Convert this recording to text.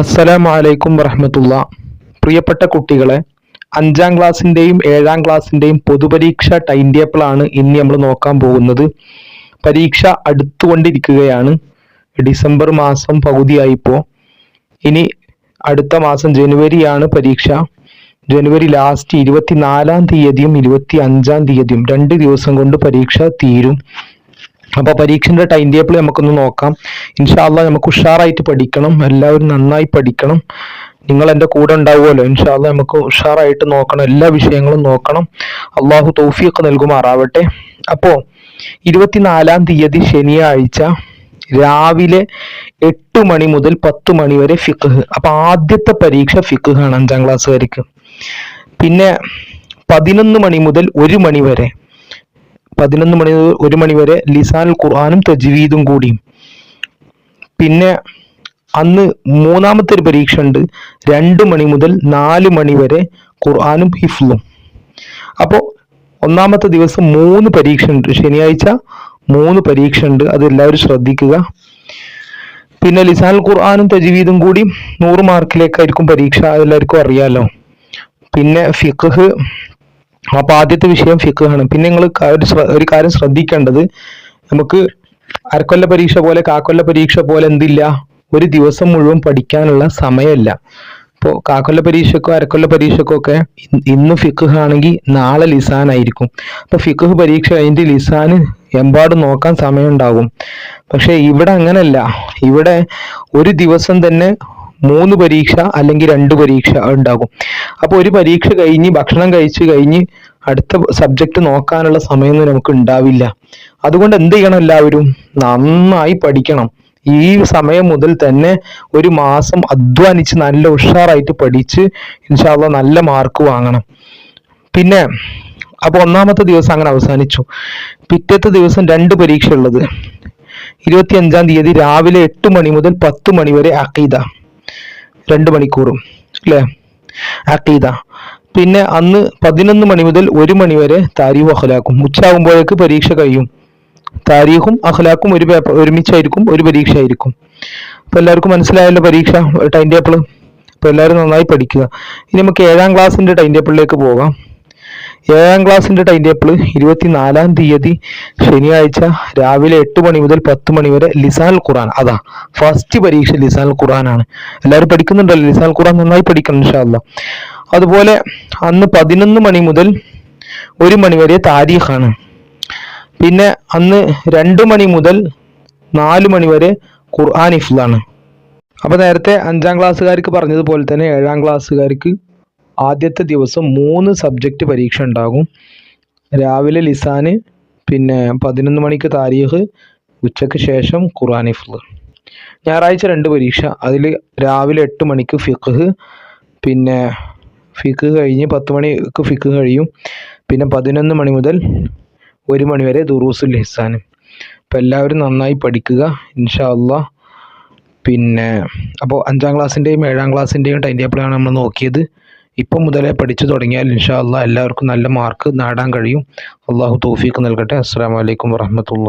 അസ്സലാമു അലൈക്കും വറഹമത്തുള്ള. പ്രിയപ്പെട്ട കുട്ടികളെ അഞ്ചാം ക്ലാസ്സിന്റെയും ഏഴാം ക്ലാസ്സിന്റെയും പൊതുപരീക്ഷ ടൈം ടേബിളാണ് ഇന്ന് നമ്മൾ നോക്കാൻ പോകുന്നത്. പരീക്ഷ അടുത്തുകൊണ്ടിരിക്കുകയാണ്. ഡിസംബർ മാസം പകുതിയായിപ്പോൾ ഇനി അടുത്ത മാസം ജനുവരിയാണ് പരീക്ഷ. ജനുവരി ലാസ്റ്റ് ഇരുപത്തിനാലാം തീയതിയും ഇരുപത്തി അഞ്ചാം തീയതിയും രണ്ട് ദിവസം കൊണ്ട് പരീക്ഷ തീരും. അപ്പൊ പരീക്ഷന്റെ ടൈം ടേബിൾ നമുക്കൊന്ന് നോക്കാം. ഇൻഷാല്ല നമുക്ക് ഉഷാറായിട്ട് പഠിക്കണം. എല്ലാവരും നന്നായി പഠിക്കണം. നിങ്ങൾ എന്റെ കൂടെ ഉണ്ടാവുമല്ലോ. ഇൻഷാല്ല നമുക്ക് ഉഷാറായിട്ട് നോക്കണം. എല്ലാ വിഷയങ്ങളും നോക്കണം. അള്ളാഹു തൗഫീഖ് നൽകുമാറാവട്ടെ. അപ്പോ ഇരുപത്തിനാലാം തീയതി ശനിയാഴ്ച രാവിലെ എട്ട് മണി മുതൽ പത്ത് മണി വരെ ഫിഖ് അപ്പൊ ആദ്യത്തെ പരീക്ഷ ഫിഖ് ആണ് അഞ്ചാം ക്ലാസ്സുകാർക്ക് പിന്നെ പതിനൊന്ന് മണി മുതൽ ഒരു മണി വരെ പതിനൊന്ന് മണി ഒരു മണി വരെ ലിസാൻ ഖുർആാനും തജ്വീദും കൂടിയും പിന്നെ അന്ന് മൂന്നാമത്തെ ഒരു പരീക്ഷ ഉണ്ട് രണ്ട് മണി മുതൽ നാല് മണി വരെ ഖുർആാനും ഹിഫ്ലും അപ്പോൾ ഒന്നാമത്തെ ദിവസം മൂന്ന് പരീക്ഷ ഉണ്ട് ശനിയാഴ്ച മൂന്ന് പരീക്ഷ ഉണ്ട് അത് എല്ലാവരും ശ്രദ്ധിക്കുക. പിന്നെ ലിസാൻ ഖുർആാനും തജ്വീദും കൂടി നൂറ് മാർക്കിലേക്കായിരിക്കും പരീക്ഷ. അതെല്ലാവർക്കും അറിയാലോ. പിന്നെ ഫിഖ് അപ്പൊ ആദ്യത്തെ വിഷയം ഫിക്കാണ് പിന്നെ നിങ്ങൾ ഒരു കാര്യം ശ്രദ്ധിക്കേണ്ടത്. നമുക്ക് അരക്കൊല്ല പരീക്ഷ പോലെ കാക്കൊല്ല പരീക്ഷ പോലെ എന്തില്ല? ഒരു ദിവസം മുഴുവൻ പഠിക്കാനുള്ള സമയമല്ല. ഇപ്പോൾ കാക്കൊല്ല പരീക്ഷക്കോ അരക്കൊല്ല പരീക്ഷക്കോ ഒക്കെ ഇന്ന് ഫിഖ് ആണെങ്കിൽ നാളെ ലിസാൻ ആയിരിക്കും അപ്പൊ ഫിഖ് പരീക്ഷ അതിന്റെ ലിസാന് എമ്പാടും നോക്കാൻ സമയം ഉണ്ടാകും പക്ഷെ ഇവിടെ അങ്ങനല്ല. ഇവിടെ ഒരു ദിവസം തന്നെ മൂന്ന് പരീക്ഷ അല്ലെങ്കിൽ രണ്ട് പരീക്ഷ ഉണ്ടാകും. അപ്പോൾ ഒരു പരീക്ഷ കഴിഞ്ഞ് ഭക്ഷണം കഴിച്ച് കഴിഞ്ഞ് അടുത്ത സബ്ജക്റ്റ് നോക്കാനുള്ള സമയമൊന്നും നമുക്ക് ഉണ്ടാവില്ല. അതുകൊണ്ട് എന്ത് ചെയ്യണം എല്ലാവരും? നന്നായി പഠിക്കണം. ഈ സമയം മുതൽ തന്നെ ഒരു മാസം അധ്വാനിച്ച് നല്ല ഉഷാറായിട്ട് പഠിച്ച് ഇൻഷാല്ല നല്ല മാർക്ക് വാങ്ങണം. പിന്നെ അപ്പൊ ഒന്നാമത്തെ ദിവസം അങ്ങനെ അവസാനിച്ചു. പിറ്റത്തെ ദിവസം രണ്ട് പരീക്ഷ ഉള്ളത്. ഇരുപത്തി അഞ്ചാം തീയതി രാവിലെ എട്ട് മണി മുതൽ പത്ത് മണി വരെ അക്കീദ രണ്ട് മണിക്കൂറും അല്ലേ അക്കീദ പിന്നെ അന്ന് പതിനൊന്ന് മണി മുതൽ ഒരു മണി വരെ താരീഫ് അഖലാക്കും ഉച്ചയാകുമ്പോഴേക്ക് പരീക്ഷ കഴിയും. താരീഖും അഖലാക്കും ഒരു പേപ്പർ ഒരുമിച്ചായിരിക്കും ഒരു പരീക്ഷ ആയിരിക്കും അപ്പൊ എല്ലാവർക്കും മനസ്സിലായല്ലോ പരീക്ഷ ടൈം ടേബിൾ അപ്പൊ എല്ലാവരും നന്നായി പഠിക്കുക. ഇനി നമുക്ക് ഏഴാം ക്ലാസ്സിന്റെ ടൈം ടേബിളിലേക്ക് പോകാം. ഏഴാം ക്ലാസ്സിന്റെ ടൈം ടേബിൾ ഇരുപത്തിനാലാം തീയതി ശനിയാഴ്ച രാവിലെ എട്ട് മണി മുതൽ പത്ത് മണി വരെ ലിസാൽ ഖുറാൻ അതാ ഫസ്റ്റ് പരീക്ഷ ലിസാൽ ആണ് എല്ലാവരും പഠിക്കുന്നുണ്ടല്ലോ ലിസാൽ ഖുറാൻ നന്നായി പഠിക്കണം ഇൻഷാല്ല അതുപോലെ അന്ന് പതിനൊന്ന് മണി മുതൽ ഒരു മണി വരെ താരീഖാണ്. പിന്നെ അന്ന് രണ്ട് മണി മുതൽ നാല് മണി വരെ ഖുർആൻ ഇഫ്ലാണ് അപ്പൊ നേരത്തെ അഞ്ചാം ക്ലാസ്സുകാർക്ക് പറഞ്ഞതുപോലെ തന്നെ ഏഴാം ക്ലാസ്സുകാർക്ക് ആദ്യത്തെ ദിവസം മൂന്ന് സബ്ജക്റ്റ് പരീക്ഷ ഉണ്ടാകും. രാവിലെ ലിസാന് പിന്നെ പതിനൊന്ന് മണിക്ക് താരീഖ് ഉച്ചയ്ക്ക് ശേഷം ഇഫ്ല് ഞായറാഴ്ച രണ്ട് പരീക്ഷ. അതിൽ രാവിലെ എട്ട് മണിക്ക് ഫിഖ് പിന്നെ ഫിഖ് കഴിഞ്ഞ് പത്ത് മണിക്ക് ഫിഖ് കഴിയും. പിന്നെ പതിനൊന്ന് മണി മുതൽ ഒരു മണി വരെ ദുറൂസുൽ ഹിസാനും അപ്പോൾ എല്ലാവരും നന്നായി പഠിക്കുക ഇൻഷാ പിന്നെ അപ്പോൾ അഞ്ചാം ക്ലാസ്സിന്റെയും ഏഴാം ക്ലാസ്സിന്റെയും ടൈം ടേബിളാണ് നമ്മൾ നോക്കിയത്. ഇപ്പം മുതലേ പഠിച്ചു തുടങ്ങിയാൽ ഇൻഷാ അള്ളാ എല്ലാവർക്കും നല്ല മാർക്ക് നേടാൻ കഴിയും. അള്ളാഹു തൗഫീഖ് നൽകട്ടെ. അസ്സാം വലൈക്കും വറഹമത്തുള്ള